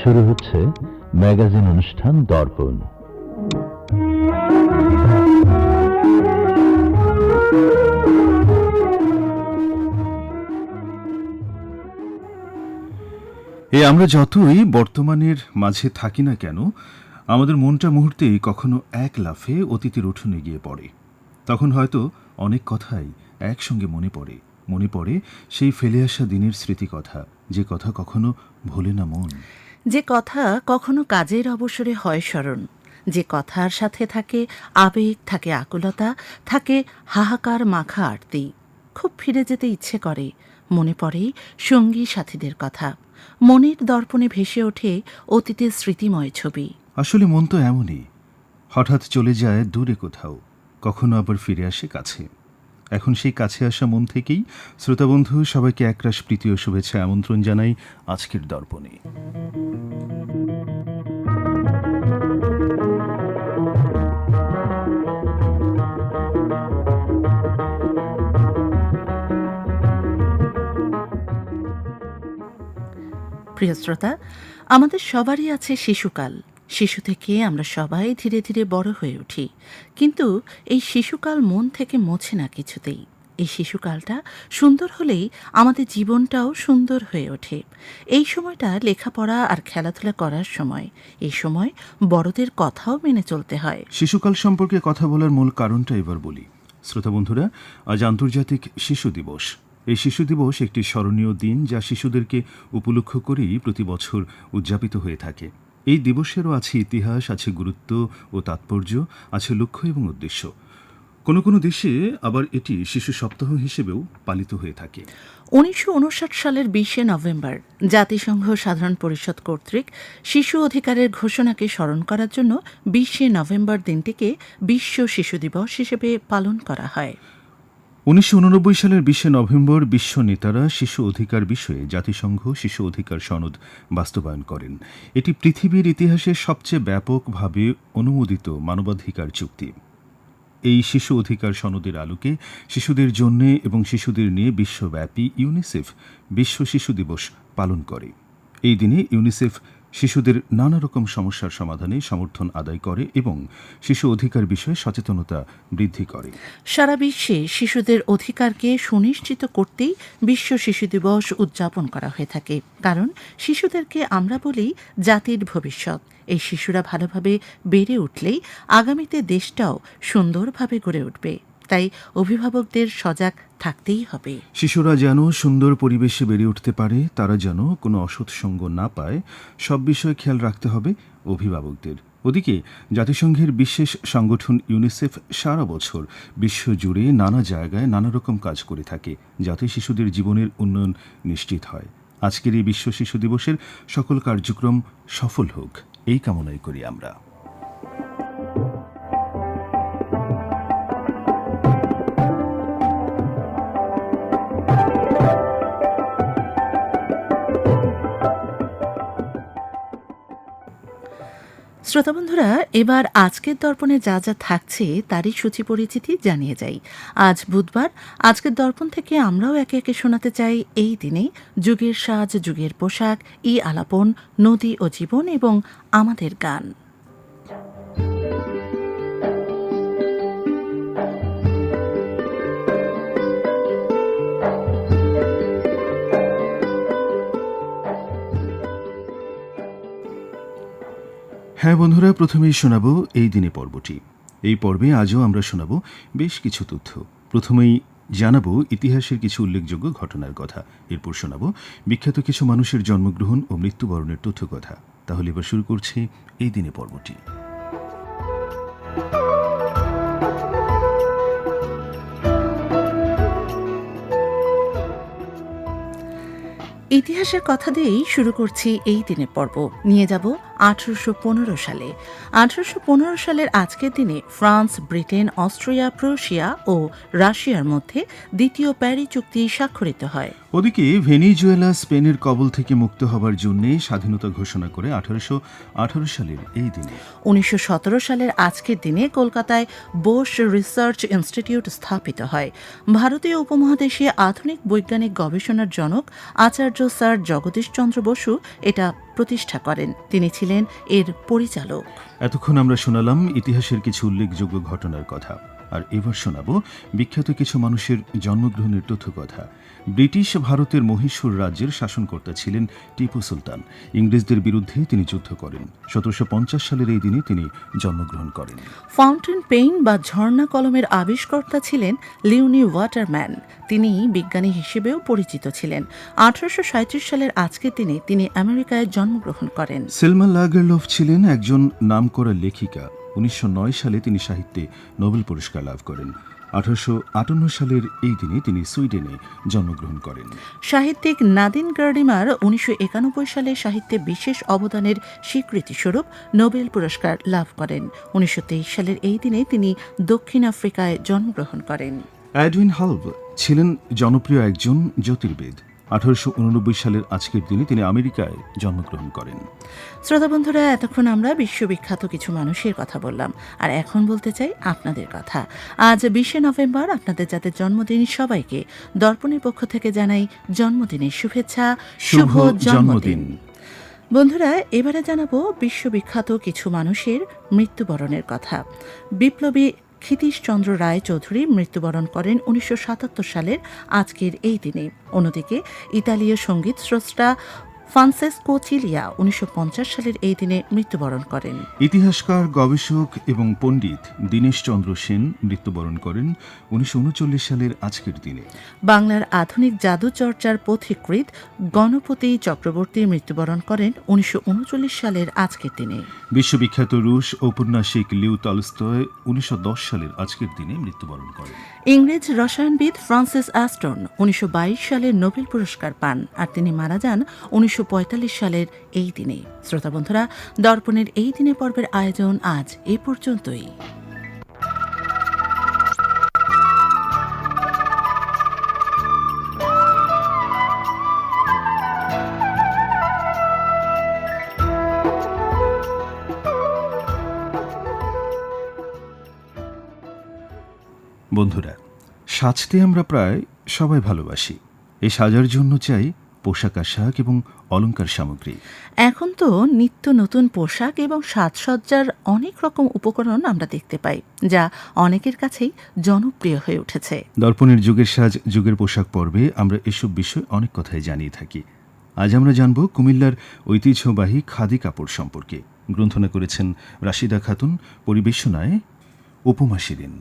শুরু হচ্ছে ম্যাগাজিন অনুষ্ঠান দর্পণ। এ আমরা যতই বর্তমানের মাঝে থাকি না কেন, আমাদের মনটা মুহূর্তেই কখনো এক লাফে অতীতের উঠোনে গিয়ে পড়ে। তখন হয়তো অনেক কথাই একসঙ্গে মনে পড়ে। মনে পড়ে সেই ফেলে আসা দিনের স্মৃতি কথা যে কথা কখনো ভোলে না মন। যে কথা কখনো কাজের অবসরে হয় স্মরণ। যে কথার সাথে থাকে আবেগ, থাকে আকুলতা, থাকে হাহাকার মাখা আরতি। খুব ফিরে যেতে ইচ্ছে করে। মনে পড়ে সঙ্গী সাথীদের কথা। মনের দর্পণে ভেসে ওঠে অতীতের স্মৃতিময় ছবি। আসলে মন তো এমনই। হঠাৎ চলে যায় দূরে কোথাও, কখনো আবার ফিরে আসে কাছে। এখন সেই কাছে আসা মন থেকেই শ্রোতাবন্ধু সবাইকে একরাশ প্রীতি ও শুভেচ্ছা আমন্ত্রণ জানাই আজকের দর্পণে। প্রিয় শ্রোতা, আমাদের সবারই আছে শিশুকাল। শিশু থেকে আমরা সবাই ধীরে ধীরে বড় হয়ে উঠি। কিন্তু এই শিশুকাল মন থেকে মোছে না কিছুতেই। এই শিশুকালটা সুন্দর হলেই আমাদের জীবনটাও সুন্দর হয়ে ওঠে। এই সময়টা লেখাপড়া আর খেলাধুলা করার সময়। এই সময় বড়দের কথাও মেনে চলতে হয়। শিশুকাল সম্পর্কে কথা বলার মূল কারণটা এবার বলি। শ্রোতা বন্ধুরা, আজ আন্তর্জাতিক শিশু দিবস। এই শিশু দিবস একটি স্মরণীয় দিন যা শিশুদেরকে উপলক্ষ করেই প্রতি বছর উদযাপিত হয়ে থাকে। এই দিবসেরও আছে ইতিহাস, আছে গুরুত্ব ও তাৎপর্য, আছে লক্ষ্য এবং উদ্দেশ্য। কোনো কোনো দেশে আবার এটি শিশু সপ্তাহ হিসেবেও পালিত হয়ে থাকে। উনিশশো উনষাট সালের বিশে নভেম্বর জাতিসংঘ সাধারণ পরিষদ কর্তৃক শিশু অধিকারের ঘোষণাকে স্মরণ করার জন্য বিশে নভেম্বর দিনটিকে বিশ্ব শিশু দিবস হিসেবে পালন করা হয়। উনিশশো উননব্বই সালের বিশে নভেম্বর বিশ্ব নেতারা শিশু অধিকার বিষয়ে জাতিসংঘ শিশু অধিকার সনদ বাস্তবায়ন করেন। এটি পৃথিবীর ইতিহাসে সবচেয়ে ব্যাপকভাবে অনুমোদিত মানবাধিকার চুক্তি। এই শিশু অধিকার সনদের আলোকে শিশুদের জন্য এবং শিশুদের নিয়ে বিশ্বব্যাপী ইউনিসেফ বিশ্ব শিশু দিবস পালন করে। এই দিনে ইউনিসেফ শিশুদের নানা রকম সমস্যার সমাধানে সমর্থন আদায় করে এবং শিশু অধিকার বিষয়ে সচেতনতা বৃদ্ধি করে। সারা বিশ্বে শিশুদের অধিকারকে সুনিশ্চিত করতেই বিশ্ব শিশু দিবস উদযাপন করা হয়ে থাকে। কারণ শিশুদেরকে আমরা বলি জাতির ভবিষ্যৎ। এই শিশুরা ভালোভাবে বেড়ে উঠলেই আগামীতে দেশটাও সুন্দরভাবে গড়ে উঠবে। তাই অভিভাবকদের সজাগ থাকতেই হবে। শিশুরা যেন সুন্দর পরিবেশে বেড়ে উঠতে পারে, তারা যেন কোনো অসৎ সঙ্গ না পায়, সব বিষয়ে খেয়াল রাখতে হবে অভিভাবকদের। ওদিকে, জাতিসংঘের বিশেষ সংগঠন ইউনিসেফ সারা বছর বিশ্ব জুড়ে নানা জায়গায় নানা রকম কাজ করে থাকে, যাতে শিশুদের জীবনের উন্নয়ন নিশ্চিত হয়। আজকের এই বিশ্ব শিশু দিবসের সকল কার্যক্রম সফল হোক, এই কামনাই করি আমরা। শ্রোতা বন্ধুরা এবার আজকের দর্পণে যা যা থাকছে তারই সূচি পরিচিতি জানিয়ে যাই। আজ বুধবার, আজকের দর্পণ থেকে আমরাও একে একে শোনাতে চাই এই দিনে যুগের সাজ, যুগের পোশাক, ই আলাপন, নদী ও জীবন এবং আমাদের গান। হ্যাঁ বন্ধুরা, প্রথমেই শোনাবো এই দিনে পর্বটি। এই পর্বে আজও আমরা শোনাবো বেশ কিছু তথ্য। প্রথমেই জানাব ইতিহাসের কিছু উল্লেখযোগ্য ঘটনার কথা। এরপর শোনাব বিখ্যাত কিছু মানুষের জন্মগ্রহণ ও মৃত্যুবরণের তথ্য কথা। তাহলে এবার শুরু করছি এই দিনে পর্বটি। ইতিহাসের কথা দিয়েই শুরু করছি এই দিনের পর্ব। নিয়ে যাব আঠারোশো পনেরো সালে। আঠারোশো পনেরো সালের আজকের দিনে ফ্রান্স, ব্রিটেন, অস্ট্রিয়া, প্রুশিয়া ও রাশিয়ার মধ্যে দ্বিতীয় প্যারি চুক্তি স্বাক্ষরিত হয়। ওদিকে ভেনিজুয়েলা স্পেনের কবল থেকে মুক্ত হবার জন্য স্বাধীনতা ঘোষণা করে আঠারোশো আঠারো সালের এই দিনে। উনিশশো সতেরো সালের আজকের দিনে কলকাতায় বোস রিসার্চ ইনস্টিটিউট স্থাপিত হয়। ভারতীয় উপমহাদেশে আধুনিক বৈজ্ঞানিক গবেষণার জনক আচার্য স্যার জগদীশচন্দ্র বসু এটা প্রতিষ্ঠা করেন। তিনি ছিলেন এর পরিচালক। এতক্ষণ আমরা শোনালাম ইতিহাসের কিছু উল্লেখযোগ্য ঘটনার কথা। আর এবার শোনাবো বিখ্যাত কিছু মানুষের জন্মগ্রহণের তথ্য কথা ব্রিটিশ ভারতের মহীশূর রাজ্যের শাসনকর্তা ছিলেন টিপু সুলতান। ইংরেজদের বিরুদ্ধে তিনি যুদ্ধ করেন। সতেরোশো পঞ্চাশ সালের এই দিনে তিনি জন্মগ্রহণ করেন। ফাউন্টেন পেইন বা ঝর্ণা কলমের আবিষ্কর্তা ছিলেন লিওনি ওয়াটারম্যান। তিনি বিজ্ঞানী হিসেবেও পরিচিত ছিলেন। আঠারোশো সাঁইত্রিশ সালের আজকের দিনে তিনি আমেরিকায় জন্মগ্রহণ করেন। সেলমা লাগেরলফ ছিলেন একজন নামকরা লেখিকা। উনিশশো নয় সালে তিনি সাহিত্যে নোবেল পুরস্কার লাভ করেন। আঠারোশো আটান্ন সালের এই দিনে তিনি সুইডেনে জন্মগ্রহণ করেন। সাহিত্যিক নাদিন গার্ডিমার উনিশশো একানব্বই সালে সাহিত্যে বিশেষ অবদানের স্বীকৃতিস্বরূপ নোবেল পুরস্কার লাভ করেন। উনিশশো তেইশ সালের এই দিনে তিনি দক্ষিণ আফ্রিকায় জন্মগ্রহণ করেন। অ্যাডউইন হালভ ছিলেন জনপ্রিয় একজন জ্যোতির্বিদ। আঠারোশো সালের আজকের দিনে তিনি আমেরিকায় জন্মগ্রহণ করেন। শ্রোতা বন্ধুরা এতক্ষণ আমরা বিশ্ববিখ্যাত কিছু মানুষের কথা বললাম। আর এখন বলতে চাই আপনাদের কথা। আজ বিশে নভেম্বর আপনাদের যাদের জন্মদিন সবাইকে দর্পণের পক্ষ থেকে জানাই জন্মদিনের শুভেচ্ছা শুভ জন্মদিন। বন্ধুরা এবারে জানাব বিশ্ববিখ্যাত কিছু মানুষের মৃত্যুবরণের কথা। বিপ্লবী ক্ষিতীশচন্দ্র রায় চৌধুরী মৃত্যুবরণ করেন উনিশশো সাতাত্তর সালের আজকের এই দিনে। অন্যদিকে ইতালীয় সংগীত স্রষ্টা ফ্রান্সেসকো চিলিয়া উনিশশো পঞ্চাশ সালের এই দিনে মৃত্যুবরণ করেন। ইতিহাসকার গবেষক এবং পণ্ডিত দীনেশ চন্দ্র সেন মৃত্যুবরণ করেন উনিশশো উনচল্লিশ সালের আজকের দিনে। বাংলার আধুনিক জাদুচর্চার পথিকৃৎ গণপতি চক্রবর্তী মৃত্যুবরণ করেন উনিশশো ঊনচল্লিশ সালের আজকের দিনে। বিশ্ববিখ্যাত রুশ ঔপন্যাসিক লিউ টলস্তয় উনিশশো সালের আজকের দিনে মৃত্যুবরণ করেন। ইংরেজ রসায়নবিদ ফ্রান্সিস অ্যাস্টন উনিশশো সালের নোবেল পুরস্কার পান আর তিনি মারা যান উনিশশো সালের এই দিনে। শ্রোতা বন্ধুরা, দর্পণের এই দিনে পর্বের আয়োজন আজ এ পর্যন্তই। বন্ধুরা, সাজতে আমরা প্রায় সবাই ভালোবাসি। এই সাজার জন্য চাই পোশাক আশাক এবং অলংকার সামগ্রী। এখন তো নিত্য নতুন পোশাক এবং সাজসজ্জার অনেক রকম উপকরণ আমরা দেখতে পাই যা অনেকের কাছেই জনপ্রিয় হয়ে উঠেছে। দর্পণের যুগের সাজ যুগের পোশাক পর্বে আমরা এসব বিষয় অনেক কথাই জানিয়ে থাকি। আজ আমরা জানব কুমিল্লার ঐতিহ্যবাহী খাদি কাপড় সম্পর্কে। গ্রন্থনা করেছেন রাশিদা খাতুন পরিবেশনায় উপমা শিরিন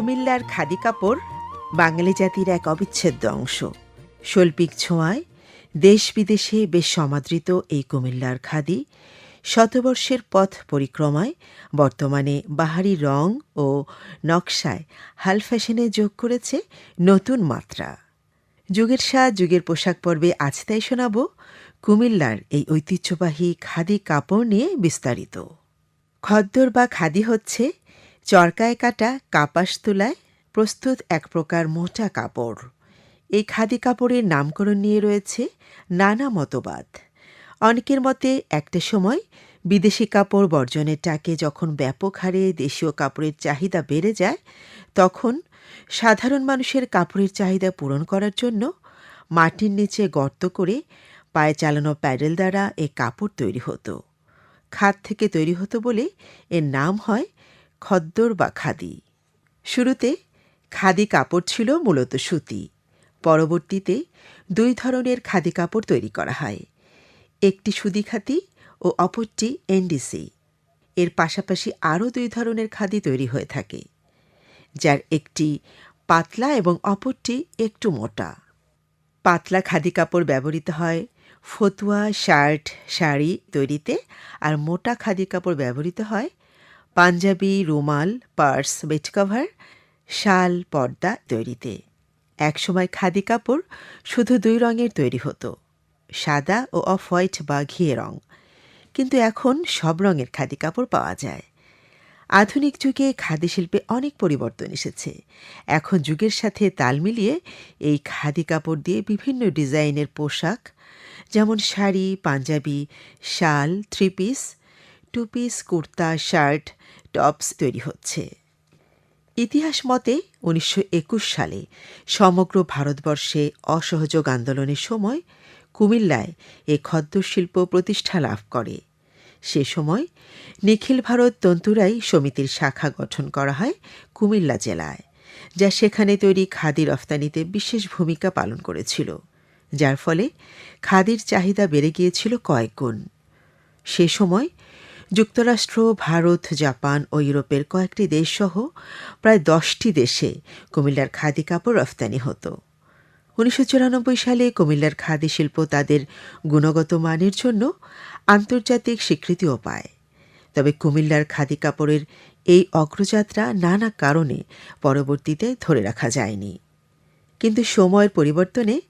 কুমিল্লার খাদি কাপড় বাঙালি জাতির এক অবিচ্ছেদ্য অংশ। শৈল্পিক ছোঁয়ায় দেশ বিদেশে বেশ সমাদৃত এই কুমিল্লার খাদি শতবর্ষের পথ পরিক্রমায় বর্তমানে বাহারি রং ও নকশায় হাল ফ্যাশনে যোগ করেছে নতুন মাত্রা। যুগের সাজ যুগের পোশাক পর্বে আজ তাই শোনাব কুমিল্লার এই ঐতিহ্যবাহী খাদি কাপড় নিয়ে বিস্তারিত। খদ্দর বা খাদি হচ্ছে চরকায় কাটা কাপাস তুলায় প্রস্তুত এক প্রকার মোটা কাপড়। এই খাদি কাপড়ের নামকরণ নিয়ে রয়েছে নানা মতবাদ। অনেকের মতে একটা সময় বিদেশি কাপড় বর্জনের টাকে যখন ব্যাপক হারে দেশীয় কাপড়ের চাহিদা বেড়ে যায়, তখন সাধারণ মানুষের কাপড়ের চাহিদা পূরণ করার জন্য মাটির নিচে গর্ত করে পায়ে চালানো প্যাডেল দ্বারা এ কাপড় তৈরি হতো। খাদ থেকে তৈরি হতো বলে এর নাম হয় খদ্দর বা খাদি। শুরুতে খাদি কাপড় ছিল মূলত সুতি। পরবর্তীতে দুই ধরনের খাদি কাপড় তৈরি করা হয়। একটি সুদি খাদি ও অপরটি এনডিসি। এর পাশাপাশি আরও দুই ধরনের খাদি তৈরি হয়ে থাকে, যার একটি পাতলা এবং অপরটি একটু মোটা। পাতলা খাদি কাপড় ব্যবহৃত হয় ফতুয়া, শার্ট, শাড়ি তৈরিতে, আর মোটা খাদি কাপড় ব্যবহৃত হয় পাঞ্জাবি, রুমাল, পার্স, বেড কভার, শাল, পর্দা তৈরিতে। একসময় খাদি কাপড় শুধু দুই রঙের তৈরি হতো, সাদা ও অফ হোয়াইট বা ঘিয়ে রং। কিন্তু এখন সব রঙের খাদি কাপড় পাওয়া যায়। আধুনিক যুগে খাদি শিল্পে অনেক পরিবর্তন এসেছে। এখন যুগের সাথে তাল মিলিয়ে এই খাদি কাপড় দিয়ে বিভিন্ন ডিজাইনের পোশাক, যেমন শাড়ি, পাঞ্জাবি, শাল, three piece two piece kurta, shirt, tops তৈরি হচ্ছে। ইতিহাস মতে উনিশশো একুশ সালে সমগ্র ভারতবর্ষে অসহযোগ আন্দোলনের সময় কুমিল্লায় এ শিল্প প্রতিষ্ঠা লাভ করে। সে সময় নিখিল ভারত তন্তুরাই সমিতির শাখা গঠন করা হয় কুমিল্লা জেলায়, যা সেখানে তৈরি খাদি রফতানিতে বিশেষ ভূমিকা পালন করেছিল, যার ফলে খাদির চাহিদা বেড়ে গিয়েছিল কয়েক গুণ। সে সময় যুক্তরাষ্ট্র, ভারত, জাপান ও ইউরোপের কয়েকটি দেশসহ প্রায় দশটি দেশে কুমিল্লার খাদি কাপড় রফতানি হতো। উনিশশো চুরানব্বই সালে কুমিল্লার খাদি শিল্প তাদের গুণগত মানের জন্য আন্তর্জাতিক স্বীকৃতিও পায়। তবে কুমিল্লার খাদি কাপড়ের এই অগ্রযাত্রা নানা কারণে পরবর্তীতে ধরে রাখা যায়নি। কিন্তু সময়ের পরিবর্তনে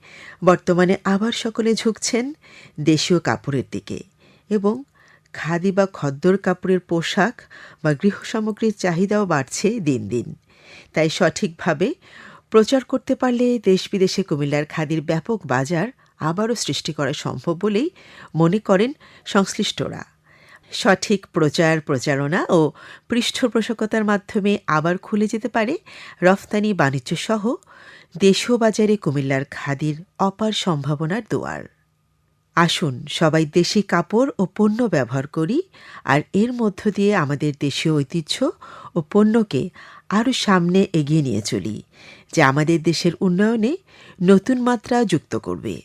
বর্তমানে আবার সকলে ঝুঁকছেন দেশীয় কাপড়ের দিকে এবং খাদি বা খদ্দর কাপড়ের পোশাক বা গৃহ সামগ্রীর চাহিদাও বাড়ছে দিন দিন। তাই সঠিকভাবে প্রচার করতে পারলে দেশ বিদেশে কুমিল্লার খাদির ব্যাপক বাজার আবারও সৃষ্টি করা সম্ভব বলেই মনে করেন সংশ্লিষ্টরা। সঠিক প্রচার, প্রচারণা ও পৃষ্ঠপোষকতার মাধ্যমে আবার খুলে যেতে পারে রফতানি বাণিজ্য সহ দেশীয় বাজারে কুমিল্লার খাদির অপার সম্ভাবনার দুয়ার। আসুন, সবাই দেশি কাপড় ও পণ্য ব্যবহার করি, আর এর মধ্য দিয়ে আমাদের দেশীয় ঐতিহ্য ও পণ্যকে আরও সামনে এগিয়ে নিয়ে চলি, যা আমাদের দেশের উন্নয়নে নতুন মাত্রা যুক্ত করবে।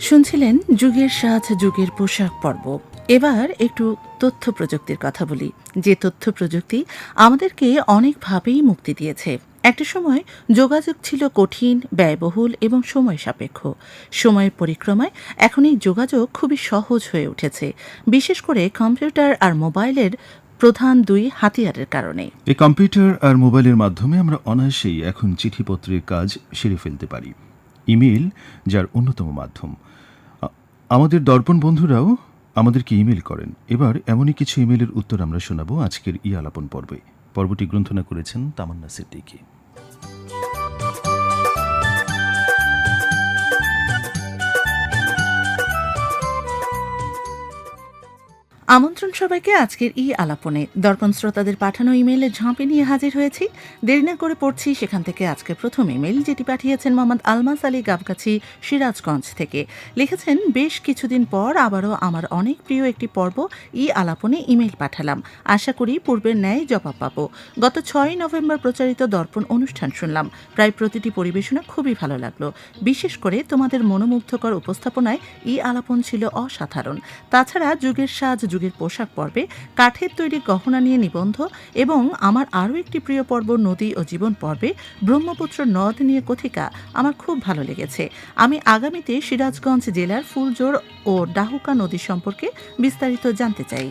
শুনছিলেন যুগের সাজ, যুগের পোশাক পর্ব। এবার একটু তথ্য প্রযুক্তির কথা বলি। যে তথ্য প্রযুক্তি আমাদেরকে অনেকভাবেই মুক্তি দিয়েছে। একটা সময় যোগাযোগ ছিল কঠিন, ব্যয়বহুল এবং সময় সাপেক্ষ। সময়ের পরিক্রমায় এখন এই যোগাযোগ খুবই সহজ হয়ে উঠেছে। বিশেষ করে কম্পিউটার আর মোবাইলের প্রধান দুই হাতিয়ারের কারণে। এই কম্পিউটার আর মোবাইলের মাধ্যমে আমরা অনায়াসেই এখন চিঠিপত্রের কাজ সেরে ফেলতে পারি। ইমেল যার অন্যতম মাধ্যম। আমাদের দর্পণ বন্ধুরাও আমাদেরকে ইমেল করেন। এবার এমনই কিছু ইমেলের উত্তর আমরা শোনাব আজকের ই আলাপন পর্বে। পর্বটি গ্রন্থনা করেছেন তামান্না সিদ্দিকী। আমন্ত্রণ সবাইকে আজকের ই আলাপনে। দর্পণ শ্রোতাদের পাঠানো ইমেইলে ঝাঁপে নিয়ে হাজির হয়েছি। দেরি না করে পড়ছি সেখান থেকে আজকে প্রথম ইমেইল, যেটি পাঠিয়েছেন মোহাম্মদ আলমাস আলী গাবগাছি সিরাজগঞ্জ থেকে। লিখেছেন, বেশ কিছুদিন পর আবারও আমার অনেক প্রিয় একটি পর্ব ই আলাপনে ইমেইল পাঠালাম। আশা করি পূর্বের ন্যায় জবাব পাবো। গত ছয় নভেম্বর প্রচারিত দর্পণ অনুষ্ঠান শুনলাম। প্রায় প্রতিটি পরিবেশনা খুবই ভালো লাগল। বিশেষ করে তোমাদের মনোমুগ্ধকর উপস্থাপনায় ই আলাপন ছিল অসাধারণ। তাছাড়া যুগের সাজ যুগের পোশাক পর্বে কাঠের তৈরি গহনা নিয়ে নিবন্ধ এবং আমার আরও একটি প্রিয় পর্ব নদী ও জীবন পর্বে ব্রহ্মপুত্র নদ নিয়ে কথিকা। আমার খুব ভালো লেগেছে। আমি আগামীতে সিরাজগঞ্জ জেলার ফুলজোর ও ডাহুকা নদী সম্পর্কে বিস্তারিত জানতে চাই।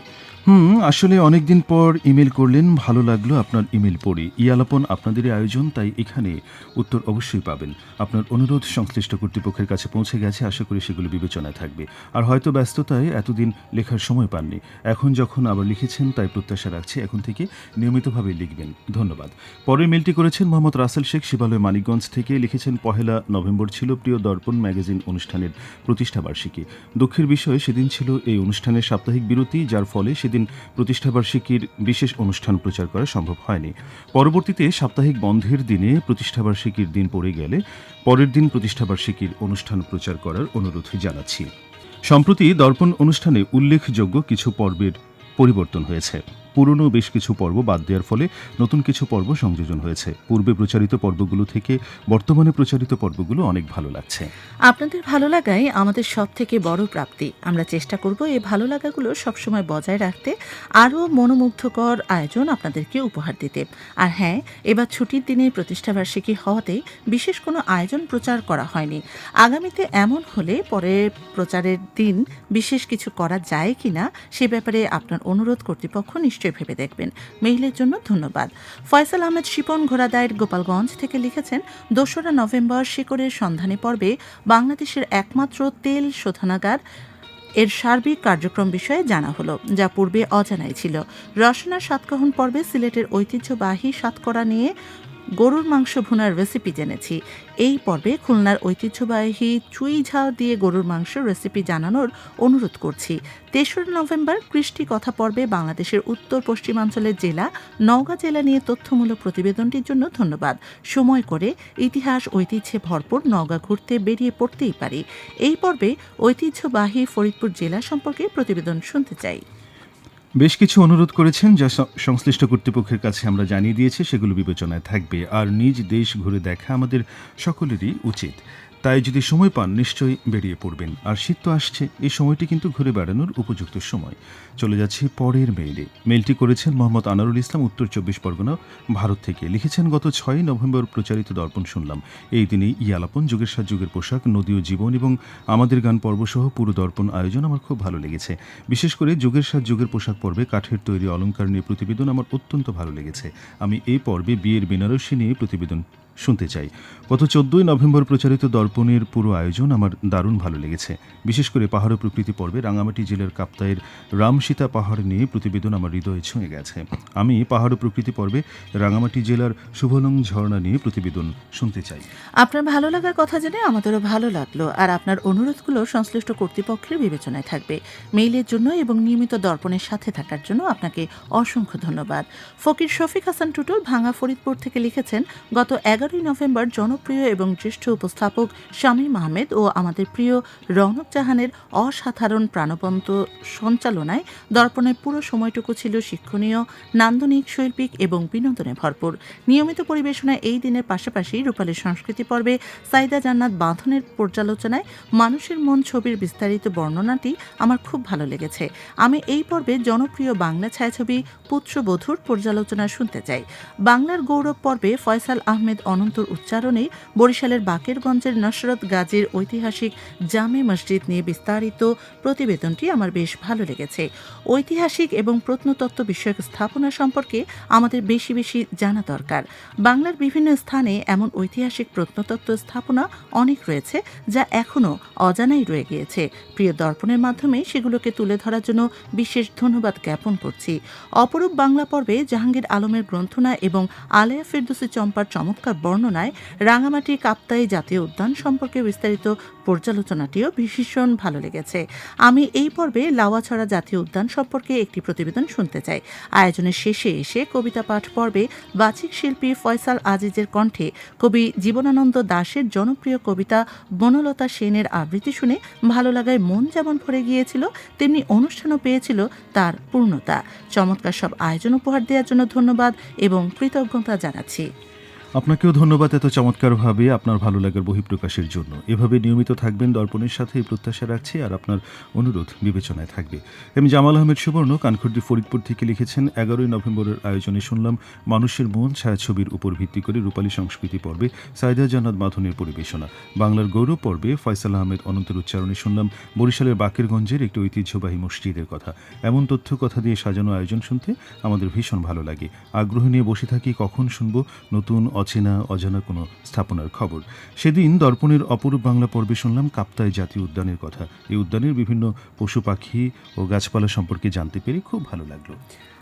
হুম, আসলে অনেকদিন পর ইমেল করলেন, ভালো লাগল আপনার ইমেল পড়ে। ইয়ালাপন আপনাদেরই আয়োজন, তাই এখানে উত্তর অবশ্যই পাবেন। আপনার অনুরোধ সংশ্লিষ্ট কর্তৃপক্ষের কাছে পৌঁছে গেছে, আশা করি সেগুলো বিবেচনায় থাকবে। আর হয়তো ব্যস্ততায় এতদিন লেখার সময় পাননি। এখন যখন আবার লিখেছেন, তাই প্রত্যাশা রাখছি এখন থেকে নিয়মিতভাবে লিখবেন। ধন্যবাদ। পরের মেলটি করেছেন মোহাম্মদ রাসেল শেখ, শিবালয় মানিকগঞ্জ থেকে। লিখেছেন, পহেলা নভেম্বর ছিল প্রিয় দর্পণ ম্যাগাজিন অনুষ্ঠানের প্রতিষ্ঠাবার্ষিকী। দুঃখের বিষয়, সেদিন ছিল এই অনুষ্ঠানের সাপ্তাহিক বিরতি, যার ফলে সেদিন প্রতিষ্ঠাবার্ষিকীর বিশেষ অনুষ্ঠান প্রচার করা সম্ভব হয়নি। পরবর্তীতে সাপ্তাহিক বন্ধের দিনে প্রতিষ্ঠাবার্ষিকীর দিন পড়ে গেলে পরের দিন প্রতিষ্ঠাবার্ষিকীর অনুষ্ঠান প্রচার করার অনুরোধ জানাচ্ছি। সম্প্রতি দর্পণ অনুষ্ঠানে উল্লেখযোগ্য কিছু পর্বের পরিবর্তন হয়েছে। পুরনো বেশ কিছু পর্ব বাদ দেওয়ার ফলে নতুন কিছু পর্ব সংযোজন হয়েছে। পূর্বে প্রচারিত পর্বগুলো থেকে বর্তমানে প্রচারিত পর্বগুলো অনেক ভালো লাগছে। আপনাদের ভালো লাগাই আমাদের সব থেকে বড় প্রাপ্তি। আমরা চেষ্টা করব এই ভালো লাগাগুলো সবসময় বজায় রাখতে, আরও মনোমুগ্ধকর আয়োজন আপনাদেরকে উপহার দিতে। আর হ্যাঁ এবার ছুটির দিনে প্রতিষ্ঠাবার্ষিকী হওয়াতে বিশেষ কোনো আয়োজন প্রচার করা হয়নি। আগামীতে এমন হলে পরে প্রচারের দিন বিশেষ কিছু করা যায় কিনা সে ব্যাপারে আপনার অনুরোধ কর্তৃপক্ষ নিশ্চয়ই নিশ্চয়ই ভেবে দেখবেন। মেইলের জন্য ধন্যবাদ। ফয়সাল আহমেদ শিপন ঘোড়াদায়ের গোপালগঞ্জ থেকে লিখেছেন, দোসরা নভেম্বর শিকড়ের সন্ধানে পর্বে বাংলাদেশের একমাত্র তেল শোধনাগার এর সার্বিক কার্যক্রম বিষয়ে জানা হলো, যা পূর্বে অজানাই ছিল। রসনার সাতকাহন পর্বে সিলেটের ঐতিহ্যবাহী সাতকরা নিয়ে গরুর মাংস ভুনার রেসিপি জেনেছি। এই পর্বে খুলনার ঐতিহ্যবাহী চুই ঝাল দিয়ে গরুর মাংস রেসিপি জানানোর অনুরোধ করছি। তেসরা নভেম্বর কৃষ্টি কথা পর্বে বাংলাদেশের উত্তর পশ্চিমাঞ্চলের জেলা, নওগাঁ জেলা নিয়ে তথ্যমূলক প্রতিবেদনটির জন্য ধন্যবাদ। সময় করে ইতিহাস, ঐতিহ্যে ভরপুর নওগাঁ ঘুরতে বেরিয়ে পড়তেই পারি। এই পর্বে ঐতিহ্যবাহী ফরিদপুর জেলা সম্পর্কে প্রতিবেদন শুনতে চাই। বেশ কিছু অনুরোধ করেছেন যা সংশ্লিষ্ট কর্তৃপক্ষের কাছে আমরা জানিয়ে দিয়েছি, সেগুলো বিবেচনায় থাকবে। আর নিজ দেশ ঘুরে দেখা আমাদের সকলেরই উচিত। তাই যদি সময় পান, নিশ্চয়ই বেরিয়ে পড়বেন। আর শীত তো আসছে, এই সময়টি কিন্তু ঘুরে বেড়ানোর উপযুক্ত সময়। চলে যাচ্ছি পরের মেইলে মেইলটি করেছেন মোহাম্মদ আনারুল ইসলাম, উত্তর চব্বিশ পরগনা, ভারত থেকে। লিখেছেন, গত ছয়ই নভেম্বর প্রচারিত দর্পণ শুনলাম। এই দিনেই ইয়ালাপন, যুগের সাত যুগের পোশাক, নদীয় জীবন এবং আমাদের গান পর্বসহ পুরো দর্পণ আয়োজন আমার খুব ভালো লেগেছে। বিশেষ করে যুগের সাত যুগের পোশাক পর্বে কাঠের তৈরি অলঙ্কার নিয়ে প্রতিবেদন আমার অত্যন্ত ভালো লেগেছে। আমি এই পর্বে বিয়ের বেনারসি নিয়ে প্রতিবেদন শুনতে চাই। গত চোদ্দই নভেম্বর প্রচারিত দর্পণের পুরো আয়োজন আমার দারুণ ভালো লেগেছে। বিশেষ করে পাহাড় প্রকৃতি পর্বে রাঙামাটি জেলার কাপ্তায়ের রামসীতা পাহাড় নিয়ে প্রতিবেদন আমার হৃদয়ে ছুঁয়ে গেছে। আমি পাহাড় প্রকৃতি পর্বে রাঙামাটি জেলার শুভলং ঝর্ণা নিয়ে প্রতিবেদন শুনতে চাই। আপনার ভালো লাগার কথা জেনে আমাদেরও ভালো লাগল আর আপনার অনুরোধগুলো সংশ্লিষ্ট কর্তৃপক্ষের বিবেচনায় থাকবে। মেইলের জন্য এবং নিয়মিত দর্পণের সাথে থাকার জন্য আপনাকে অসংখ্য ধন্যবাদ। ফকির শফিক হাসান টুটুল ভাঙা ফরিদপুর থেকে লিখেছেন, গত এগারোই নভেম্বর জনপ্রিয় এবং জ্যেষ্ঠ উপস্থাপক শামীম আহমেদ ও আমাদের প্রিয় রৌনক জাহানের অসাধারণ প্রাণবন্ত সঞ্চালনায় দর্পণের পুরো সময়টুকু ছিল শিক্ষণীয়, নান্দনিক, শৈল্পিক এবং বিনোদনে ভরপুর। নিয়মিত পরিবেশনায় এই দিনের পাশাপাশি রূপালী সংস্কৃতি পর্বে সাইদা জান্নাত বাঁধনের পর্যালোচনায় মানুষের মন ছবির বিস্তারিত বর্ণনাটি আমার খুব ভালো লেগেছে। আমি এই পর্বে জনপ্রিয় বাংলা ছায়াছবি পুত্রবধূর পর্যালোচনা শুনতে চাই। বাংলার গৌরব পর্বে ফয়সাল আহমেদ অনন্তর উচ্চারণে বরিশালের বাকেরগঞ্জের নসরত গাজীর ঐতিহাসিক জামে মসজিদ নিয়ে বিস্তারিত প্রতিবেদনটি আমার বেশ ভালো লেগেছে। ঐতিহাসিক এবং প্রত্নতত্ত্ব বিষয়ক স্থাপনা সম্পর্কে আমাদের বেশি বেশি জানা দরকার। বাংলার বিভিন্ন স্থানে এমন ঐতিহাসিক প্রত্নতত্ত্ব স্থাপনা অনেক রয়েছে, যা এখনও অজানাই রয়ে গিয়েছে। প্রিয় দর্পণের মাধ্যমে সেগুলোকে তুলে ধরার জন্য বিশেষ ধন্যবাদ জ্ঞাপন করছি। অপরূপ বাংলা পর্বে জাহাঙ্গীর আলমের গ্রন্থনা এবং আলেয়া ফেরদুসি চম্পার চমৎকার বর্ণনায় রাঙামাটি কাপ্তাই জাতীয় উদ্যান সম্পর্কে বিস্তারিত পর্যালোচনাটিও ভীষণ ভালো লেগেছে। আমি এই পর্বে লাওয়াছড়া জাতীয় উদ্যান সম্পর্কে একটি প্রতিবেদন শুনতে চাই। আয়োজনের শেষে এসে কবিতা পাঠ পর্বে বাচিক শিল্পী ফয়সাল আজিজের কণ্ঠে কবি জীবনানন্দ দাশের জনপ্রিয় কবিতা বনলতা সেনের আবৃত্তি শুনে ভালো লাগায় মন যেমন ভরে গিয়েছিল, তেমনি অনুষ্ঠানও পেয়েছিল তার পূর্ণতা। চমৎকার সব আয়োজন উপহার দেওয়ার জন্য ধন্যবাদ এবং কৃতজ্ঞতা জানাচ্ছি। আপনাকেও ধন্যবাদ এত চমৎকারভাবে আপনার ভালো লাগার বহিঃপ্রকাশের জন্য। এভাবে নিয়মিত থাকবেন, দর্পণের সাথে এই প্রত্যাশা রাখছি আর আপনার অনুরোধ বিবেচনায় থাকবে। এম জামাল আহমেদ সুবর্ণ কানখর্দি ফরিদপুর থেকে লিখেছেন, এগারোই নভেম্বরের আয়োজনে শুনলাম, মানুষের মন ছায়াছবির উপর ভিত্তি করে রূপালী সংস্কৃতি পর্বে সাইদা জান্নাত মাধনের পরিবেশনা। বাংলার গৌরব পর্বে ফয়সাল আহমেদ অনন্তের উচ্চারণে শুনলাম, বরিশালের বাকেরগঞ্জের একটি ঐতিহ্যবাহী মসজিদের কথা। এমন তথ্য, কথা দিয়ে সাজানো আয়োজন শুনতে আমাদের ভীষণ ভালো লাগে। আগ্রহ নিয়ে বসে থাকি, কখন শুনব? নতুন অচেনা, অজানা কোনো স্থাপনার খবর। সেদিন দর্পণের অপরূপ বাংলা পর্বে শুনলাম কাপ্তাই জাতীয় উদ্যানের কথা। এই উদ্যানের বিভিন্ন পশু পাখি ও গাছপালা সম্পর্কে জানতে পেরে খুব ভালো লাগল।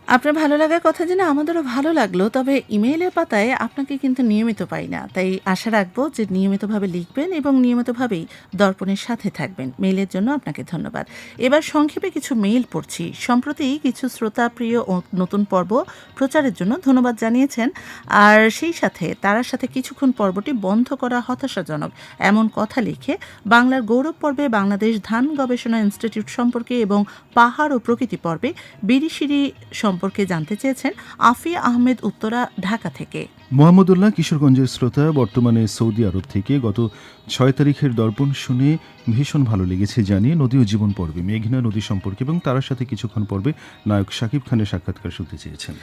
আপনার ভালো লাগার কথা জেনে আমাদেরও ভালো লাগল, তবে ইমেইলের পাতায় আপনাকে কিন্তু নিয়মিত পাই না। তাই আশা রাখব যে নিয়মিতভাবে লিখবেন এবং নিয়মিতভাবেই দর্পণের সাথে থাকবেন। মেইলের জন্য আপনাকে ধন্যবাদ। এবার সংক্ষেপে কিছু মেইল পড়ছি। সম্প্রতি কিছু শ্রোতা প্রিয় নতুন পর্ব প্রচারের জন্য ধন্যবাদ জানিয়েছেন। আর সেই সাথে তার সাথে কিছুক্ষণ পর্বটি বন্ধ করা হতাশাজনক। এমন কথা লিখে বাংলার গৌরব পর্বে বাংলাদেশ ধান গবেষণা ইনস্টিটিউট সম্পর্কে এবং পাহাড় ও প্রকৃতি পর্বে বিরিশিরি সম্পর্কে জানতে চেয়েছেন আফিয়া আহমেদ উত্তরা ঢাকা থেকে। মোহাম্মদুল্লাহ কিশোরগঞ্জের শ্রোতা বর্তমানে সৌদি আরব থেকে গত ছয় তারিখের দর্পণ শুনে ভীষণ ভালো লেগেছে জানিয়ে নদী ও জীবন পর্বে মেঘনা নদী সম্পর্কে এবং তার সাথে কিছুক্ষণ পর্বে নায়ক শাকিব খানের সাক্ষাৎকার শুনতে চেয়েছেন।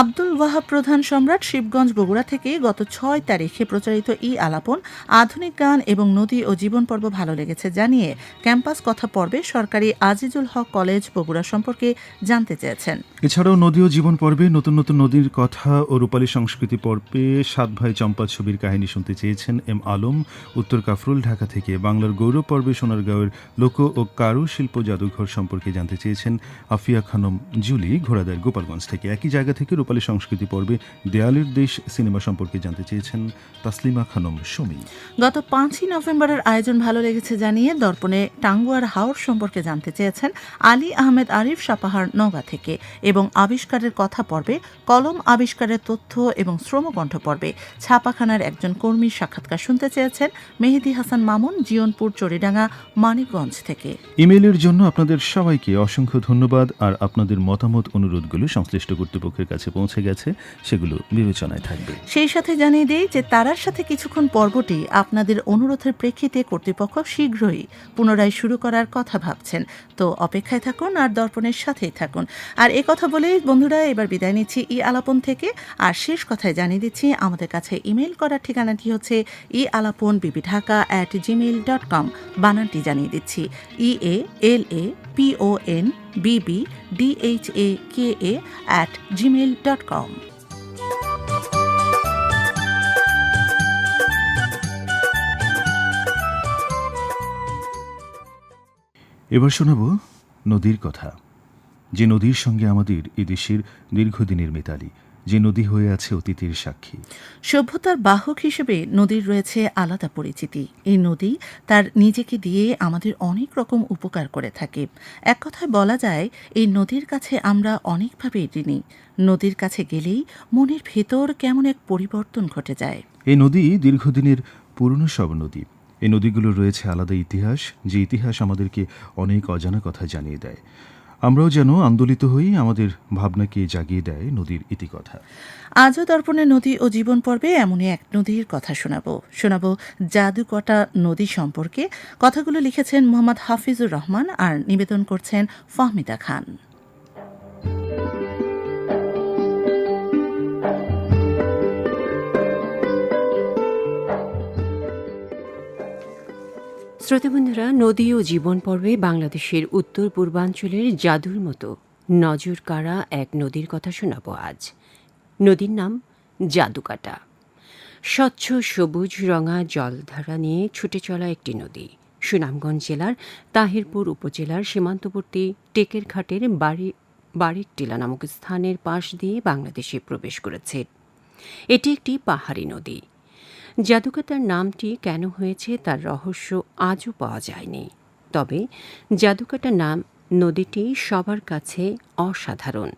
আব্দুল ওয়াহাব প্রধান সম্রাট শিবগঞ্জ বগুড়া থেকে গত ছয় তারিখে প্রচারিত ই আলাপন আধুনিক গান এবং নদী ও জীবন পর্ব ভালো লেগেছে জানিয়ে ক্যাম্পাস কথা পর্বে সরকারি আজিজুল হক কলেজ বগুড়া সম্পর্কে জানতে চেয়েছেন। এছাড়াও নদী ও জীবন পর্বে নতুন নতুন নদীর কথা ও রূপালী সংস্কৃতি পর্বে সাত ভাই চম্পা ছবির কাহিনী শুনতে চেয়েছেন এম আলম, উত্তর কাফরুল, ঢাকা থেকে বাংলার গৌরব পর্বে সোনারগাঁওয়ের লোক ও কারুশিল্প জাদুঘর সম্পর্কে জানতে চেয়েছেন আফিয়া খানম জুলি ঘোড়াদার গোপালগঞ্জ থেকে। একই জায়গা থেকে রূপালী সংস্কৃতি পর্বে দেয়ালের দেশ সিনেমা সম্পর্কে জানতে চেয়েছেন তাসলিমা খানম সুমি। গত পাঁচই নভেম্বরের আয়োজন ভালো লেগেছে জানিয়ে দর্পণে টাঙ্গুয়ার হাওর সম্পর্কে জানতে চেয়েছেন আলী আহমেদ আরিফ সাপাহার নগা থেকে এবং আবিষ্কারের কথা পর্বে কলম আবিষ্কারের তথ্য এবং শ্রমকণ্ঠ পর্বে। ছাপাখানার একজন কর্মীর সাক্ষাৎকার শুনতে চেয়েছেন মেহেদি হাসান মামুন জিয়নপুর চরিডাঙ্গা মানিকগঞ্জ থেকে। ইমেলের জন্য আপনাদের সবাইকে অসংখ্য ধন্যবাদ আর আপনাদের মতামত অনুরোধগুলো সংশ্লিষ্ট কর্তৃপক্ষের কাছে পৌঁছে গেছে সেগুলো বিবেচনায় থাকবে। সেই সাথে জানিয়ে দেই যে তারার সাথে কিছুক্ষণ পর্বটি আপনাদের অনুরোধের প্রেক্ষিতে কর্তৃপক্ষ শীঘ্রই পুনরায় শুরু করার কথা ভাবছেন। তো অপেক্ষায় থাকুন আর দর্পণের সাথেই থাকুন। আর এ কথা বলেই বন্ধুরা এবার বিদায় নিচ্ছি ই আলাপন থেকে। আর শেষ কথায় জানিয়ে দিচ্ছি। আমাদের কাছে ইমেল করার ঠিকানাটি হচ্ছে E Alapon BB Dhaka at Gmail dot com বানানটি জানিয়ে দিচ্ছি। E A L A P O N B B D H A K A at Gmail dot com এবার শোনাব নদীর কথা। যে নদীর সঙ্গে আমাদের এদেশের দীর্ঘদিনের মেতালি যে নদী হয়ে আছে অতীতের সাক্ষী। সভ্যতার বাহক হিসেবে নদীর রয়েছে আলাদা পরিচিতি। এই নদী তার নিজেকে দিয়ে আমাদের অনেক রকম উপকার করে থাকে। এক কথায় বলা যায় এই নদীর কাছে আমরা অনেকভাবে ঋণী। নদীর কাছে গেলেই মনের ভেতর কেমন এক পরিবর্তন ঘটে যায়। এই নদী দীর্ঘদিনের পুরনো সব নদী। এই নদীগুলো রয়েছে আলাদা ইতিহাস যে ইতিহাস আমাদেরকে অনেক অজানা কথা জানিয়ে দেয়। আমরাও যেন আন্দোলিত হই, আমাদের ভাবনাকে জাগিয়ে দেয় নদীর ইতিকথা আজও দর্পণে নদী ও জীবন পর্বে এমনই এক নদীর কথা শোনাব। শোনাব জাদুকটা নদী সম্পর্কে। কথাগুলো লিখেছেন মোহাম্মদ হাফিজুর রহমান আর নিবেদন করছেন ফাহমিদা খান। শ্রোতাবন্ধুরা, নদী ও জীবন পর্বে বাংলাদেশের উত্তর পূর্বাঞ্চলের জাদুর মতো নজর কাড়া এক নদীর কথা শোনাব আজ। নদীর নাম জাদুকাটা। স্বচ্ছ সবুজ রঙা জলধারা নিয়ে ছুটে চলা একটি নদী। সুনামগঞ্জ জেলার তাহিরপুর উপজেলার সীমান্তবর্তী টেকের ঘাটের বাড়ি বাড়ির টিলা নামক স্থানের পাশ দিয়ে বাংলাদেশে প্রবেশ করেছে। এটি একটি পাহাড়ি নদী। জাদুকাতার নামটি কেন হয়েছে তার রহস্য আজও পাওয়া যায়নি। তবে জাদুকাটা নাম নদীটি সবার কাছে অসাধারণ।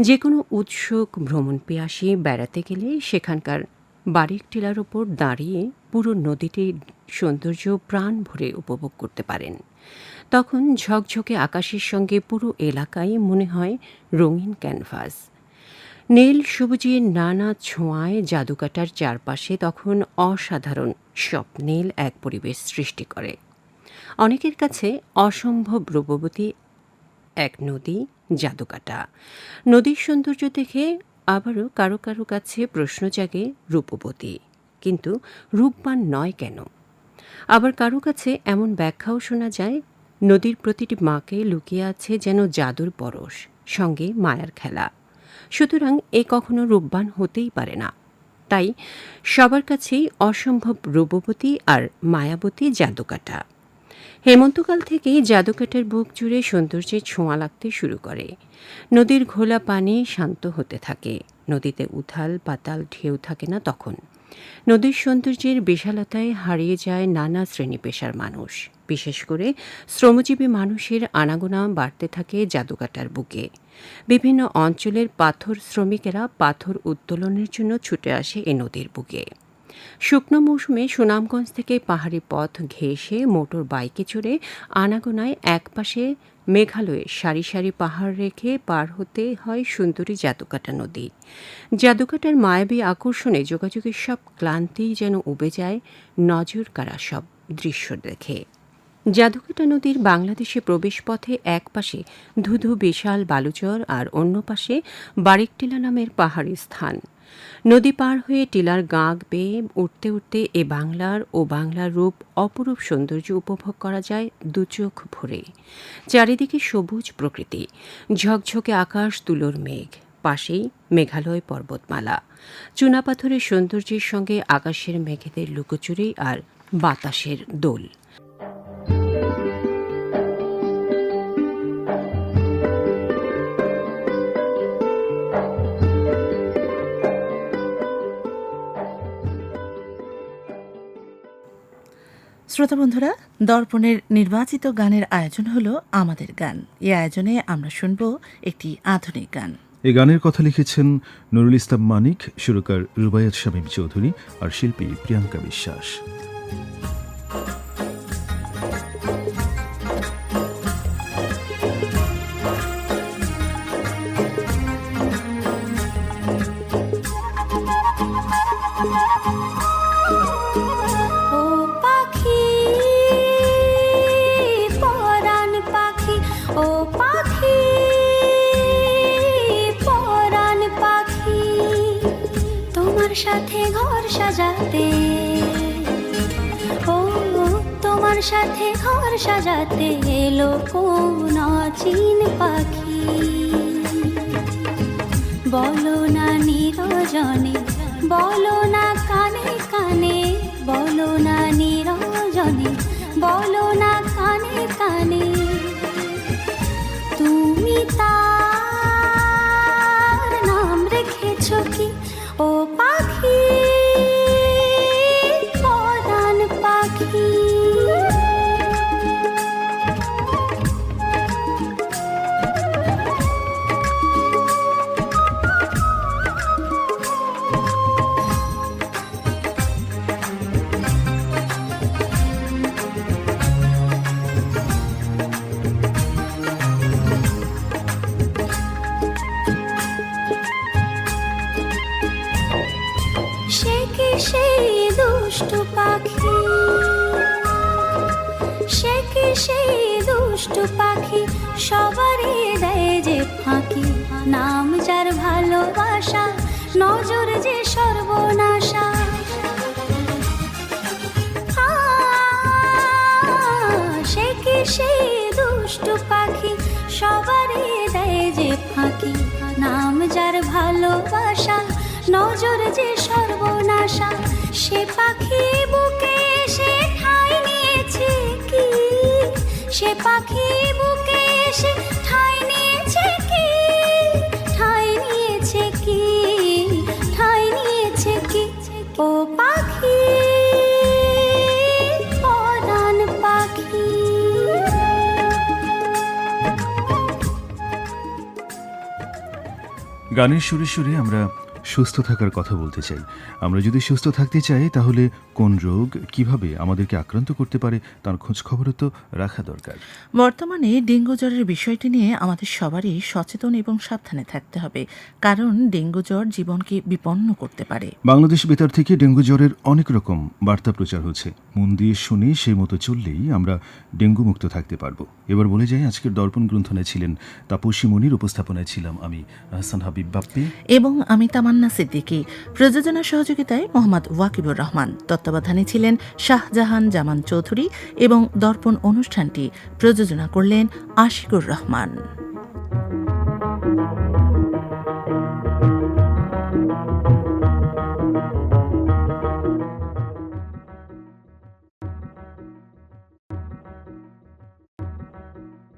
যে কোনো উৎসুক ভ্রমণ পিয়াসী বেড়াতে গেলে সেখানকার বাড়ির টিলার ওপর দাঁড়িয়ে পুরো নদীটির সৌন্দর্য প্রাণ ভরে উপভোগ করতে পারেন। তখন ঝকঝকে আকাশের সঙ্গে পুরো এলাকায় মনে হয় রঙিন ক্যানভাস। নীল সবুজের নানা ছোঁয়ায় জাদুকাটার চারপাশে তখন অসাধারণ স্বপ্নীল এক পরিবেশ সৃষ্টি করে। অনেকের কাছে অসম্ভব রূপবতী এক নদী, জাদুকাটা। নদীর সৌন্দর্য দেখে আবারও কারও কারও কাছে প্রশ্ন জাগে রূপবতী, কিন্তু রূপবান নয় কেন? আবার কারও কাছে এমন ব্যাখ্যাও শোনা যায়, নদীর প্রতিটি মাকে লুকিয়ে আছে যেন জাদুর পরশ, সঙ্গে মায়ার খেলা। সুতরাং এ কখনো রূপবান হতেই পারে না। তাই সবার কাছেই অসম্ভব রূপবতী আর মায়াবতী জাদুকাটা। হেমন্তকাল থেকেই জাদুকাটার বুক জুড়ে সৌন্দর্যের ছোঁয়া লাগতে শুরু করে। নদীর ঘোলা পানি শান্ত হতে থাকে। নদীতে উথাল পাতাল ঢেউ থাকে না তখন। নদীর সৌন্দর্যের বিশালতায় হারিয়ে যায় নানা শ্রেণি পেশার মানুষ। বিশেষ করে শ্রমজীবী মানুষের আনাগোনা বাড়তে থাকে জাদুকাটার বুকে। বিভিন্ন অঞ্চলের পাথর শ্রমিকেরা পাথর উত্তোলনের জন্য ছুটে আসে এ নদীর বুকে। শুকনো মৌসুমে সুনামগঞ্জ থেকে পাহাড়ি পথ ঘেঁষে মোটর বাইকে চড়ে আনাগোনায় একপাশে মেঘালয়ে সারি সারি পাহাড় রেখে পার হতে হয় সুন্দরী জাদুকাটা নদী। জাদুকাটার মায়াবী আকর্ষণে যোগাযোগের সব ক্লান্তিই যেন উবে যায় নজর কাড়া সব দৃশ্য দেখে। জাদুকাটা নদীর বাংলাদেশে প্রবেশপথে এক পাশে ধুধু বিশাল বালুচর আর অন্য পাশে বারিকটিলা নামের পাহাড়ি স্থান। নদী পার হয়ে টিলার গাঁক বেয়ে উঠতে উঠতে এ বাংলার ও বাংলার রূপ অপরূপ সৌন্দর্য উপভোগ করা যায় দুচোখ ভরে। চারিদিকে সবুজ প্রকৃতি, ঝকঝকে আকাশ, তুলোর মেঘ, পাশেই মেঘালয় পর্বতমালা। চুনাপাথরের সৌন্দর্যের সঙ্গে আকাশের মেঘেদের লুকোচুরি আর বাতাসের দোল। শ্রোতা বন্ধুরা, দর্পণের নির্বাচিত গানের আয়োজন হলো আমাদের গান। এই আয়োজনে আমরা শুনব একটি আধুনিক গান। এই গানের কথা লিখেছেন নুরুল ইসলাম মানিক, সুরকার রুবায়াত শামীম চৌধুরী আর শিল্পী প্রিয়াঙ্কা বিশ্বাস। সাজাতে এলো কোন চিন পাখি? বলো না নিরজনে, বলো না কানে কানে, বলো না নিরজনে, বলো না কানে কানে। তুমি তার সে কি সেই দুষ্টু পাখি? সবারই দেয় যে ফাঁকি। নাম যার ভালোবাসা, নজর যে সর্বনাশা। সে কি সেই দুষ্টু পাখি? সবারই দেয় যে ফাঁকি। নাম যার ভালোবাসা, নজর যে সর্বনাশা। সে পাখি সে পাখি বুকে এসে ঠাই নিয়েছে কি? ঠাই নিয়েছে কি? ঠাই নিয়েছে কি? ও পাখি পরাণ পাখি। গানের সুরে সুরে আমরা সুস্থ থাকার কথা বলতে চাই। আমরা যদি সুস্থ থাকতে চাই তাহলে কোন রোগ কীভাবে আমাদেরকে আক্রান্ত করতে পারে তার খোঁজ খবরও তো রাখা দরকার। বর্তমানে ডেঙ্গু জ্বরের বিষয়টি নিয়ে আমাদের সবারই সচেতন এবং সাবধানে থাকতে হবে কারণ ডেঙ্গু জ্বর জীবনকে বিপন্ন করতে পারে। বাংলাদেশ বেতার থেকে ডেঙ্গু জ্বরের অনেক রকম বার্তা প্রচার হচ্ছে। মন দিয়ে শুনে সেই মতো চললেই আমরা ডেঙ্গু মুক্ত থাকতে পারব। এবার বলে যাই আজকের দর্পণ গ্রন্থনায় ছিলেন তাপসী মনির উপস্থাপনায় ছিলাম আমি আহসান হাবিব বাপ্পি। এবং আমি তামান্না সিদ্দিকী। প্রযোজনা সহযোগিতায় মোহাম্মদ ওয়াকিবুর রহমান। তত্ত্বাবধানে ছিলেন শাহজাহান জামান চৌধুরী এবং দর্পণ অনুষ্ঠানটি প্রযোজনা করলেন আশিকুর রহমান।